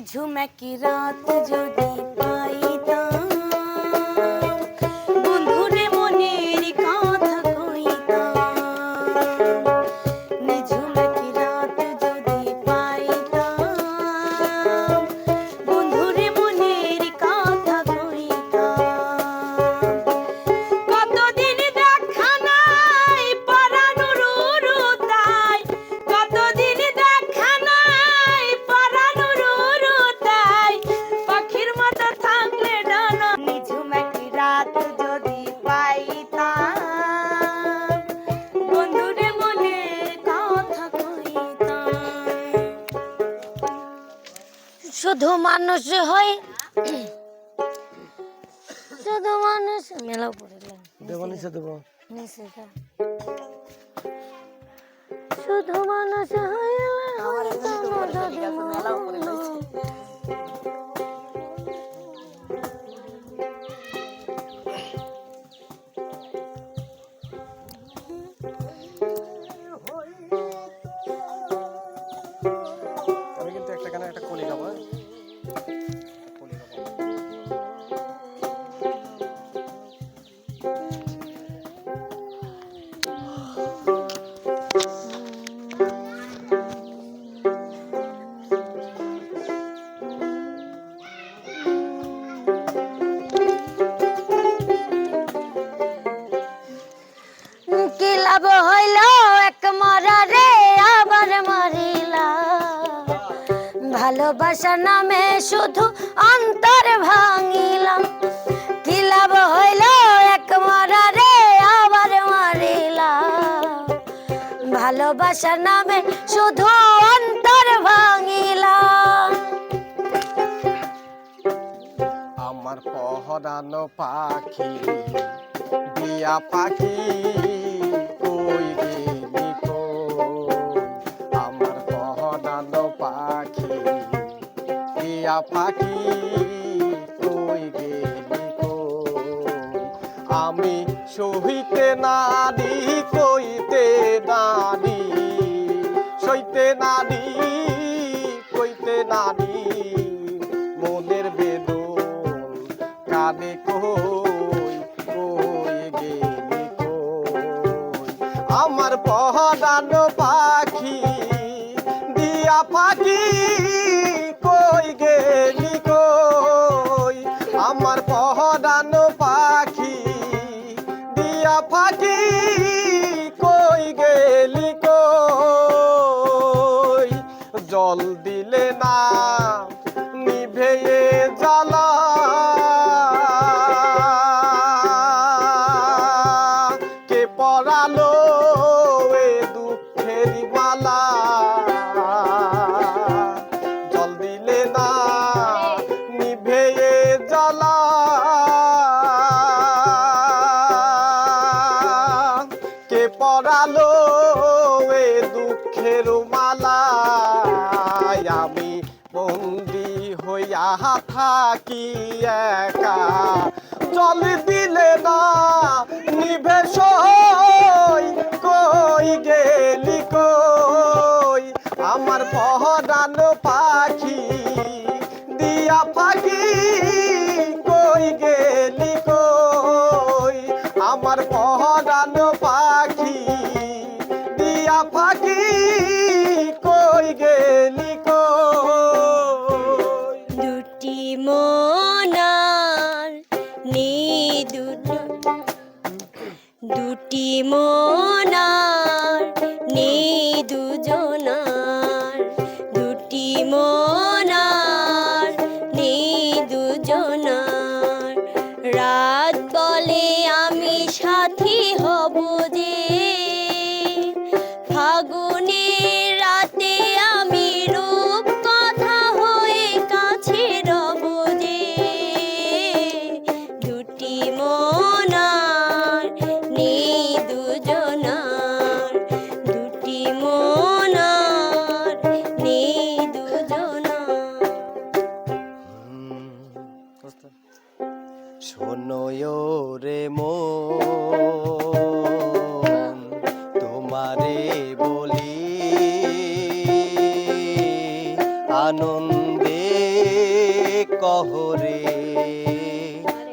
झुमकी रात जो दे শুধু মানুষ হয় শুধু মানুষ মেলা পড়লাম দেব নিচে দেব। নিচে শুধু মানুষ হইলে লাভ হইল এক মরারে, আবার মরিলা। ভালোবাসা নামে শুধু অন্তর ভাঙিলাম। কি লাভ হইল এক মরারে, আবার মরিলা। ভালোবাসা নামে শুধু অন্তর ভাঙিলাম। আমার পহরানো পাখি দিয়া পাখি। পাখি কই গেলি আমি সহিতে নারী কইতে নারী সইতে নারী কইতে নারী। কে পড়ালো এ দুঃখের মালা। জল দিলে না, নিভে জ্বালা। কে পড়ালো এ দুঃখের মালা? আমি বন্দি হইয়া থাকি একা। জল দিলে না নিভে সই কই গেলি কই? আমার পহরানো পাখি বলি আনন্দে কহরে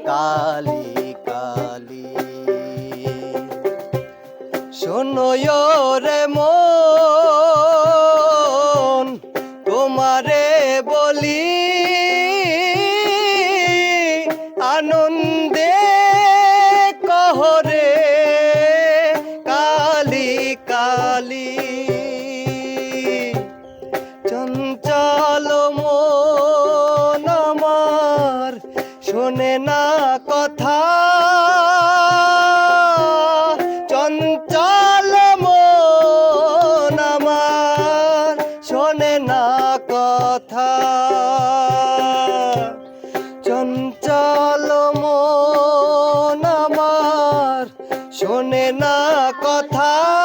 কালি কালি। শোনো রে মন তোমারে বলি আনন্দে শোনে না কথা। চঞ্চল মন আমার, শোনে না কথা। চঞ্চল মন আমার, শোনে না কথা।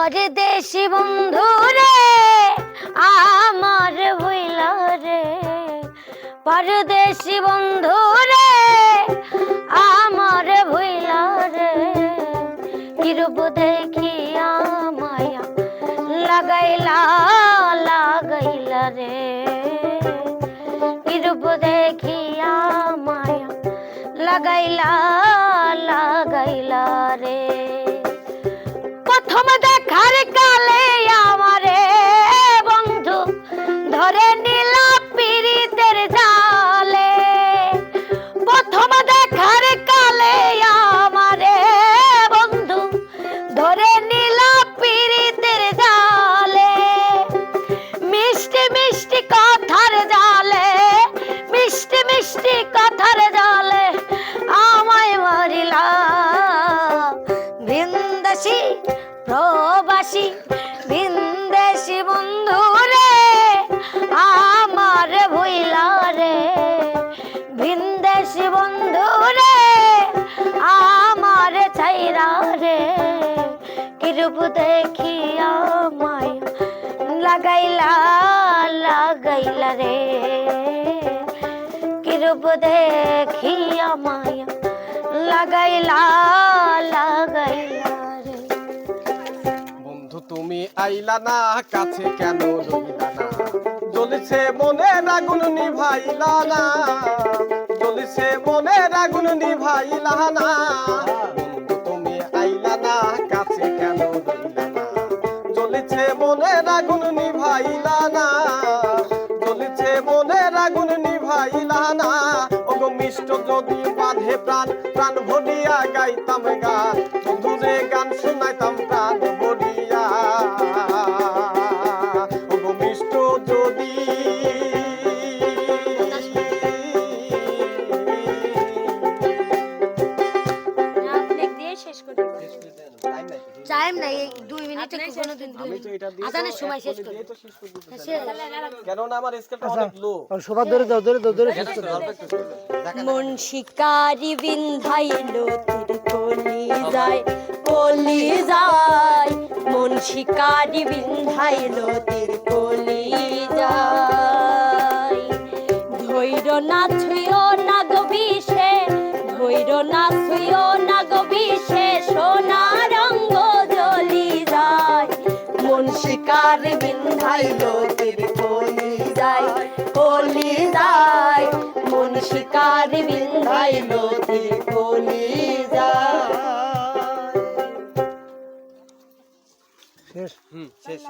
পরদেশি বন্ধু রে, আমার হইল রে। পরদেশি বন্ধু রে, আমার হইল রে। কিরূপ দেখিয়া মায়া লাগাইলা মিষ্টি কথার জালে আমায় মারিলা। ভিন্দাসী প্রবাসী ভিন্দেশি বন্ধু রে, আমার ভুইলা রে। ভিন্দেশি বন্ধু রে, আমার ছাইরা রে। কিরূপ দেখিয়া মায়া লাগাইলা লাগাইলা রে। কিরূপ দেখিয়া মায়া লাগাইলা লাগাইলা রে। বন্ধু, তুমি আইলা না, কাছে কেন রইলা না? জ্বলিছে মনের আগুন নিভাইলা না। জ্বলিছে মনের আগুন নিভাইলা না। বন্ধু, তুমি আইলা না প্রাণ প্রাণ ভরিয়া গাইতাম গান। আমি তো এটা দিয়ে আজানের সময় শেষ করে তো শেষ করে দিতে শেষ। চাই। আমার স্কেলটা অনেক লো সবার ধরে দাও ধরে দাও ধরে শেষ করে দাও। একটু শেষ করে দাও। দেখা মন শিকারি বিন্ধাইলো তীর কলি যায় কলি যায় মন শিকারি বিন্ধাইলো তীর কলি শিকার বিন্ধাইলো তীর কলি যায় কলি যায়। মন শিকার বিন্ধাইলো তীর কলি যাই শেষ। হুম শেষ।